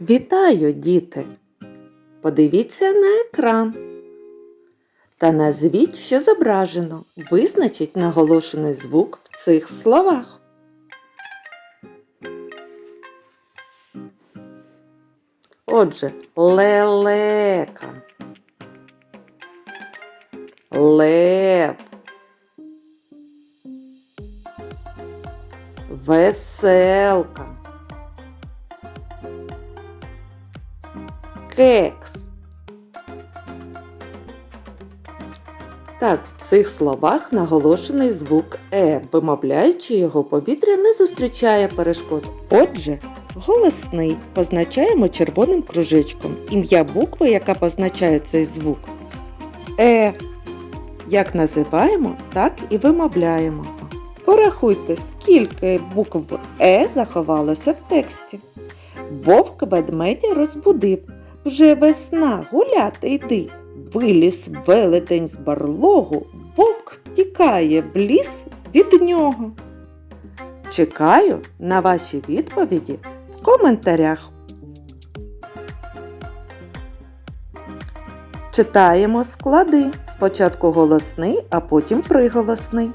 Вітаю, діти! Подивіться на екран та назвіть, що зображено. Визначіть наголошений звук в цих словах. Отже, лелека, лев, веселка. Кекс. Так, в цих словах наголошений звук Е. Вимовляючи його, повітря не зустрічає перешкод. Отже, голосний позначаємо червоним кружечком. Ім'я букви, яка позначає цей звук. Е. Як називаємо, так і вимовляємо. Порахуйте, скільки букв Е заховалося в тексті. Вовк ведмедя розбудив. Вже весна, гуляти йди. Виліз велетень з барлогу, вовк втікає в ліс від нього. Чекаю на ваші відповіді в коментарях. Читаємо склади. Спочатку голосний, а потім приголосний.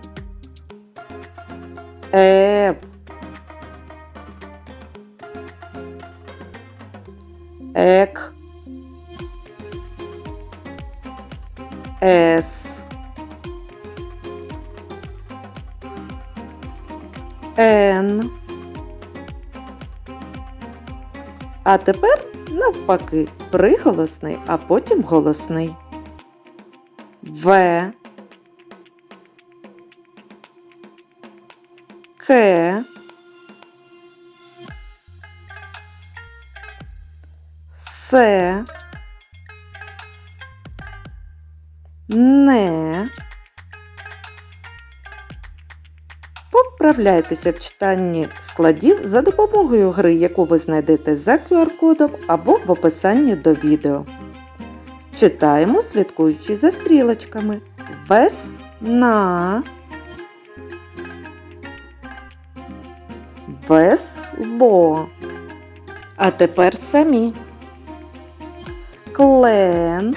Ев. Ек. С. Н. А тепер навпаки приголосний, а потім голосний. В. К. С. Не. Повправляйтеся в читанні складів за допомогою гри, яку ви знайдете за QR-кодом або в описанні до відео. Читаємо, слідкуючи за стрілочками. Весна. Весло. А тепер самі. Клен.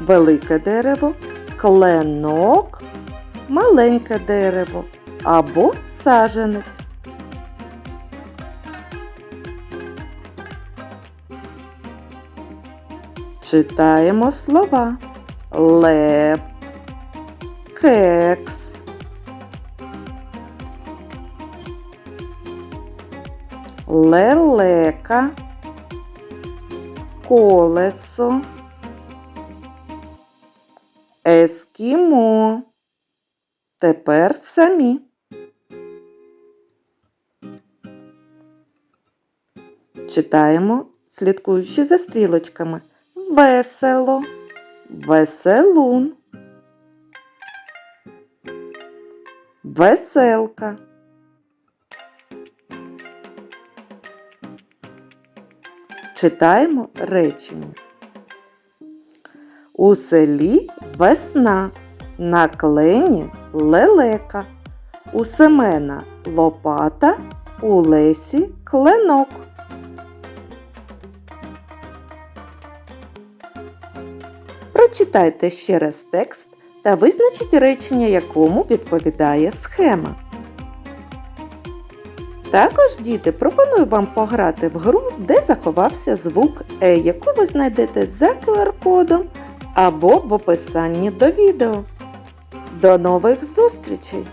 Велике дерево, кленок, маленьке дерево або саженець. Читаємо слова лев, кекс, лелека, колесо. Ескімо. Тепер самі. Читаємо, слідкуючи за стрілочками. Весело, веселун, веселка. Читаємо речення. У селі весна, на клені лелека, у Семена лопата, у Лесі кленок. Прочитайте ще раз текст та визначіть речення, якому відповідає схема. Також, діти, пропоную вам пограти в гру, де заховався звук Е, яку ви знайдете за QR-кодом або в описанні до відео. До нових зустрічей!